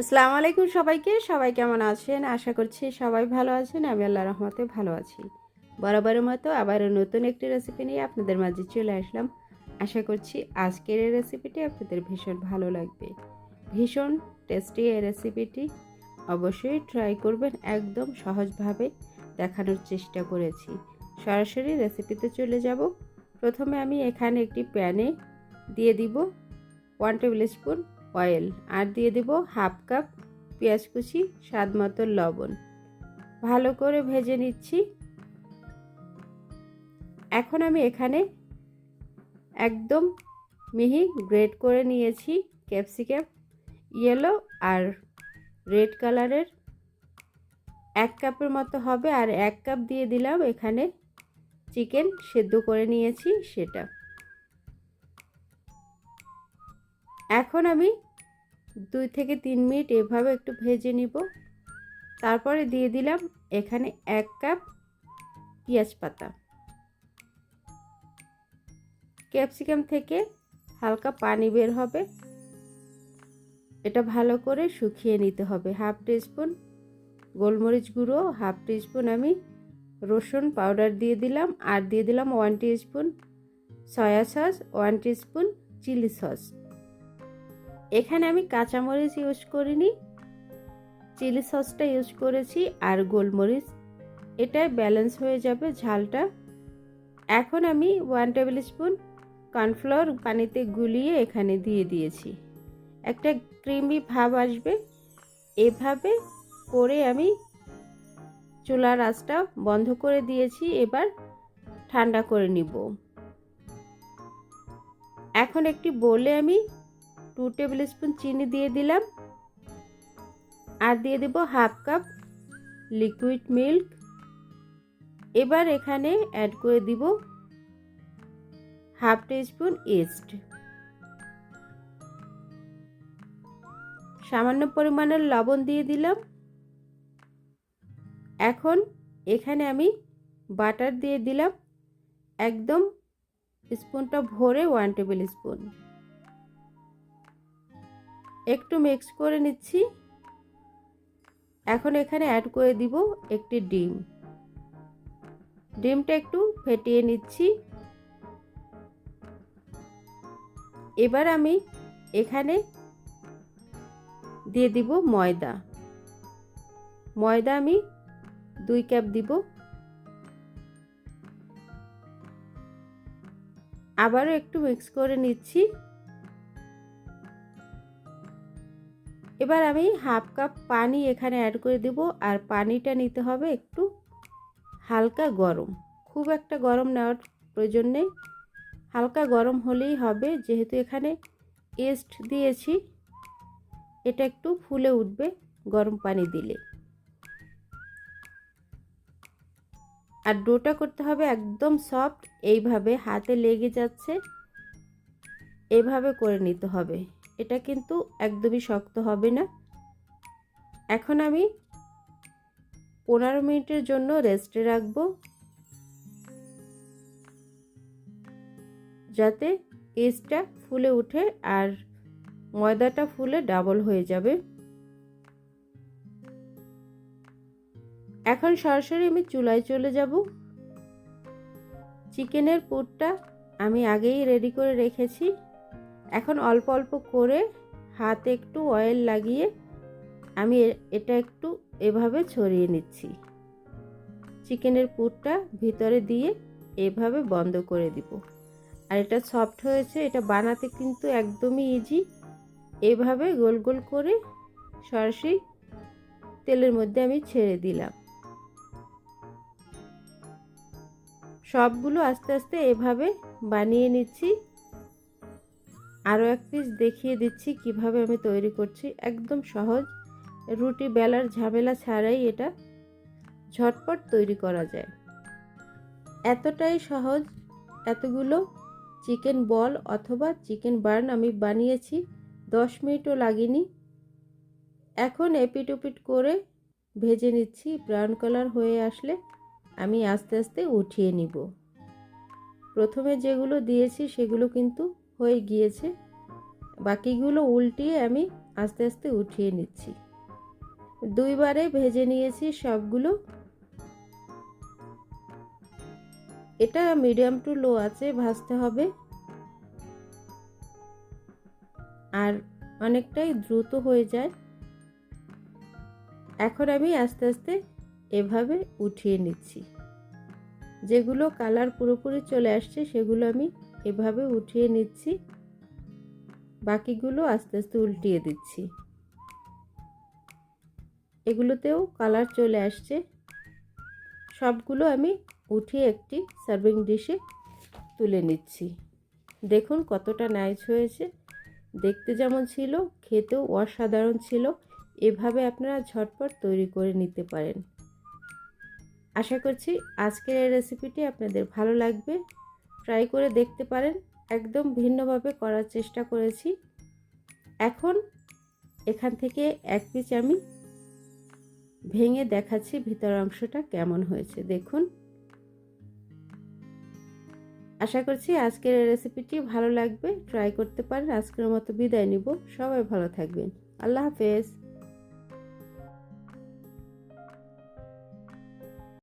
আসসালামু আলাইকুম সবাইকে। সবাই কেমন আছেন? আশা করছি সবাই ভালো আছেন। আমি আল্লাহ রহমতে ভালো আছি। বরাবরের মতো আবারও নতুন একটি রেসিপি নিয়ে আপনাদের মাঝে চলে আসলাম। আশা করছি আজকের এই রেসিপিটি আপনাদের ভীষণ ভালো লাগবে। ভীষণ টেস্টি এই রেসিপিটি অবশ্যই ট্রাই করবেন একদম সহজভাবে দেখানোর চেষ্টা করেছি। সরাসরি রেসিপিতে চলে যাব। প্রথমে আমি এখানে একটি প্যানে দিয়ে দিব ওয়ান টেবিল স্পুন অয়েল আর দিয়ে দেব হাফ কাপ পেঁয়াজ কুচি, স্বাদ মতো লবণ। ভালো করে ভেজে নিচ্ছি। এখন আমি এখানে একদম মিহি গ্রেড করে নিয়েছি ক্যাপসিকাম, ইয়েলো আর রেড কালারের। এক কাপের মতো হবে আর এক কাপ দিয়ে দিলাম এখানে চিকেন সেদ্ধ করে নিয়েছি সেটা। এখন আমি দুই থেকে তিন মিনিট এভাবে একটু ভেজে নিব। তারপরে দিয়ে দিলাম এখানে এক কাপ পেঁয়াজ পাতা। ক্যাপসিকাম থেকে হালকা পানি বের হবে। এটা ভালো করে শুকিয়ে নিতে হবে। হাফ টিস্পুন গোলমরিচ গুঁড়ো, হাফ টিস্পুন আমি রসুন পাউডার দিয়ে দিলাম আর দিয়ে দিলাম one teaspoon soya sauce, one teaspoon chilli sauce. এখানে আমি কাঁচামরিচ ইউজ করিনি, চিলি সসটা ইউজ করেছি আর গোলমরিচ। এটাই ব্যালেন্স হয়ে যাবে ঝালটা। এখন আমি ওয়ান টেবিল স্পুন কর্নফ্লাওয়ার পানিতে গুলিয়ে এখানে দিয়ে দিয়েছি। একটা ক্রিমি ভাব আসবে। এভাবে করে আমি চুলার আঁচটা বন্ধ করে দিয়েছি, এবার ঠান্ডা করে নিব। এখন একটি বলে আমি টু টেবিল স্পুন চিনি দিয়ে দিলাম। আর দিয়ে দেব হাফ কাপ লিকুইড মিল্ক এবার এখানে অ্যাড করে দিব হাফ স্পুন ইস্ট সামান্য পরিমাণের লবণ দিয়ে দিলাম। এখন এখানে আমি বাটার দিয়ে দিলাম। একদম স্পুনটা ভরে ওয়ান টেবিল স্পুন একটু মিক্স করে নিচ্ছি। এখন এখানে অ্যাড করে দিব একটি ডিম। ডিমটা একটু ফেটিয়ে নিচ্ছি। এবার আমি এখানে দিয়ে দিব ময়দা। ময়দা আমি দুই কাপ দিব। আবারও একটু মিক্স করে নিচ্ছি। এবার আমি হাফ কাপ পানি এখানে অ্যাড করে দেব, আর পানিটা নিতে হবে একটু হালকা গরম। খুব একটা গরম নেওয়ার প্রয়োজন নেই। হালকা গরম হলেই হবে, যেহেতু এখানে এস্ট দিয়েছি, এটা একটু ফুলে উঠবে গরম পানি দিলে। আর ডোটা করতে হবে একদম সফট এইভাবে হাতে লেগে যাচ্ছে, এইভাবে করে নিতে হবে। এটা কিন্তু একদমই শক্ত হবে না। এখন আমি পনেরো মিনিটের জন্য রেস্টে রাখব। যাতে এজটা ফুলে উঠে আর ময়দাটা ফুলে ডাবল হয়ে যাবে। এখন সরাসরি আমি চুলায় চলে যাব। চিকেনের পুরটা আমি আগেই রেডি করে রেখেছি। এখন অল্প অল্প করে হাতে একটু অয়েল লাগিয়ে আমি এটা একটু এভাবে ছড়িয়ে নিচ্ছি। চিকেনের পুরটা ভিতরে দিয়ে এভাবে বন্ধ করে দিব। আর এটা সফট হয়েছে, এটা বানাতে কিন্তু একদমই ইজি এভাবে গোল গোল করে সরাসরি তেলের মধ্যে আমি ছেড়ে দিলাম। সবগুলো আস্তে আস্তে এভাবে বানিয়ে নিচ্ছি। আরও এক পিস দেখিয়ে দিচ্ছি কীভাবে আমি তৈরি করছি। একদম সহজ। রুটি বেলার ঝামেলা ছাড়াই এটা ঝটপট তৈরি করা যায়। এতটাই সহজ। এতগুলো চিকেন বল অথবা চিকেন বার্ন আমি বানিয়েছি। দশ মিনিটও লাগেনি। এখন এপিট ওপিট করে ভেজে নিচ্ছি। ব্রাউন কালার হয়ে আসলে আমি আস্তে আস্তে উঠিয়ে নিব। প্রথমে যেগুলো দিয়েছি সেগুলো কিন্তু হয়ে গিয়েছে। বাকিগুলো উল্টিয়ে আমি আস্তে আস্তে উঠিয়ে নিচ্ছি। দুইবারে ভেজে নিয়েছি সবগুলো। এটা মিডিয়াম টু লো আছে, ভাজতে হবে। আর অনেকটাই দ্রুত হয়ে যায়। এখন আমি আস্তে আস্তে এভাবে উঠিয়ে নিচ্ছি। যেগুলো কালার পুরোপুরি চলে আসছে, সেগুলো আমি এভাবে উঠিয়ে নিচ্ছি। বাকিগুলো আস্তে আস্তে উল্টিয়ে দিচ্ছি। এগুলোতেও কালার চলে আসছে। সবগুলো আমি উঠিয়ে একটি সার্ভিং ডিশে তুলে নিচ্ছি। দেখুন কতটা নাইস হয়েছে। দেখতে যেমন ছিল, খেতেও অসাধারণ ছিল। এভাবে আপনারা ঝটপট তৈরি করে নিতে পারেন। আশা করছি আজকের এই রেসিপিটি আপনাদের ভালো লাগবে। ট্রাই করে দেখতে পারেন। একদম ভিন্নভাবে করার চেষ্টা করেছি। এখন এখান থেকে এক পিচ আমি ভেঙে দেখাচ্ছি ভিতর অংশটা কেমন হয়েছে। দেখুন। আশা করছি আজকের এই রেসিপিটি ভালো লাগবে। ট্রাই করতে পারেন। আজকের মতো বিদায় নিব। সবাই ভালো থাকবেন। আল্লাহ হাফেজ।